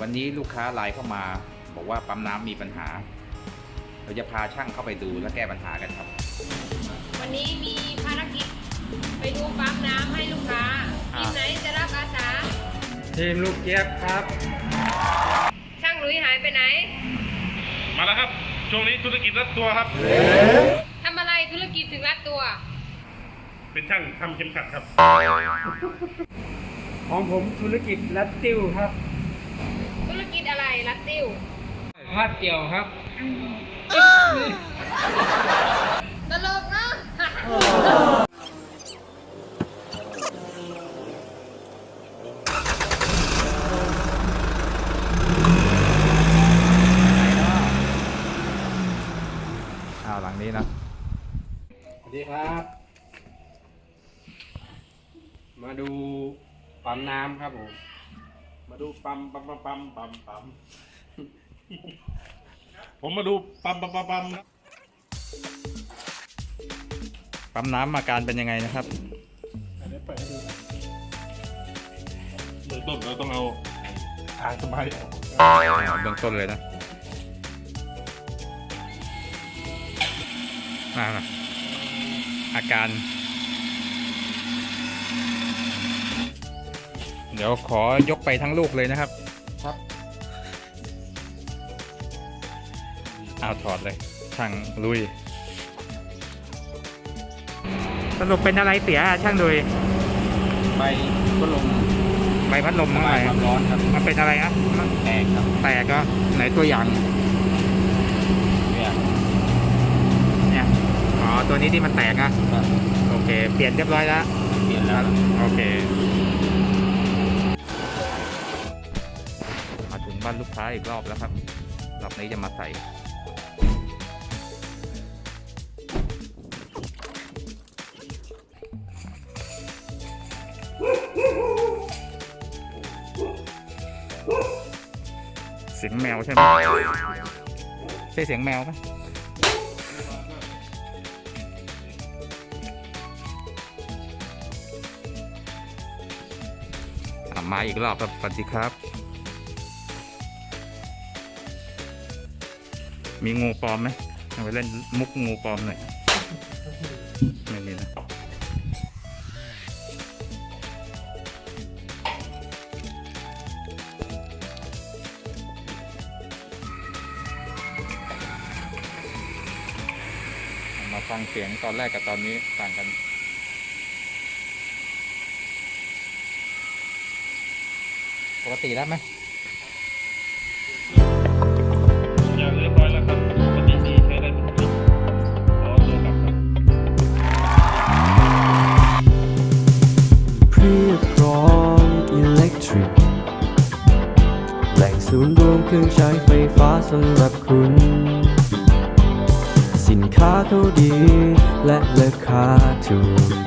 วันนี้ลูกค้าไลน์เข้ามา บอกว่าปั๊มน้ำมีปัญหา เราจะพาช่างเข้าไปดูและแก้ปัญหากันครับ วันนี้มีภารกิจไปดูปั๊มน้ำให้ลูกค้าอ่าทีมไหนจะรับอาสาทีมลูกเจี๊ยบครับ ช่างหลุยหายไปไหน มาแล้วครับ ช่วงนี้ธุรกิจรัดตัวครับทำอะไรธุรกิจถึงรัดตัว เป็นช่างทำเข็มขัดครับ ของผมธุรกิจลัดติ้วครับธุรกิจอะไรรัดติ้วพาดเกี่ยวครับ ตลกเนาะอ้าวหลังนี้นะ สวัสดีครับ มาดูปั๊มน้ำครับผม มาดูปั๊มปั๊มปั๊มปั๊มปั๊มปั๊มผมมาดูปั๊มปั๊มปั๊มปั๊มนะปั๊มน้ำอาการเป็นยังไงนะครับเบื้องต้นเราต้องเอาทางสบายออกเบื้องต้นเลยนะอ่าอาการ เดี๋ยวขอยกไปทั้งลูกเลยนะครับ ครับเอาถอดเลยช่างลุย สรุปเป็นอะไรเสียช่างลุยใบก็ลงใบพัดลมระอะไรบายความร้อนครับมันเป็นอะไรอะแตกครับแตกก็ไหนตัวอย่างเนี่ยเนี่ยอ๋อตัวนี้ที่มันแตกอะครับโอเค เปลี่ยนเรียบร้อยแล้ว เปลี่ยนแล้วโอเคานลูกค้าอีกรอบแล้วครับรอบนี้จะมาใส่เสียงแมวใช่ไหมใช่เสียงแมวไหมอะมาอีกรอบครับสวัสดีครับ มีงูปลอมไหมเอาไปเล่นมุกงูปลอมหน่อยไม่มีนะมาฟังเสียงตอนแรกกับตอนนี้ต่างกันปกติแล้วไหม อย่างเรียบร้อยแล้วครับปฏิสีใช้ได้ปกติขอตัวกลับครับ เพื่อพร้อมอิเล็กทริก แหล่งศูนย์รวมเครื่องใช้ไฟฟ้าสำหรับคุณ สินค้าเขาดีและราคาถูก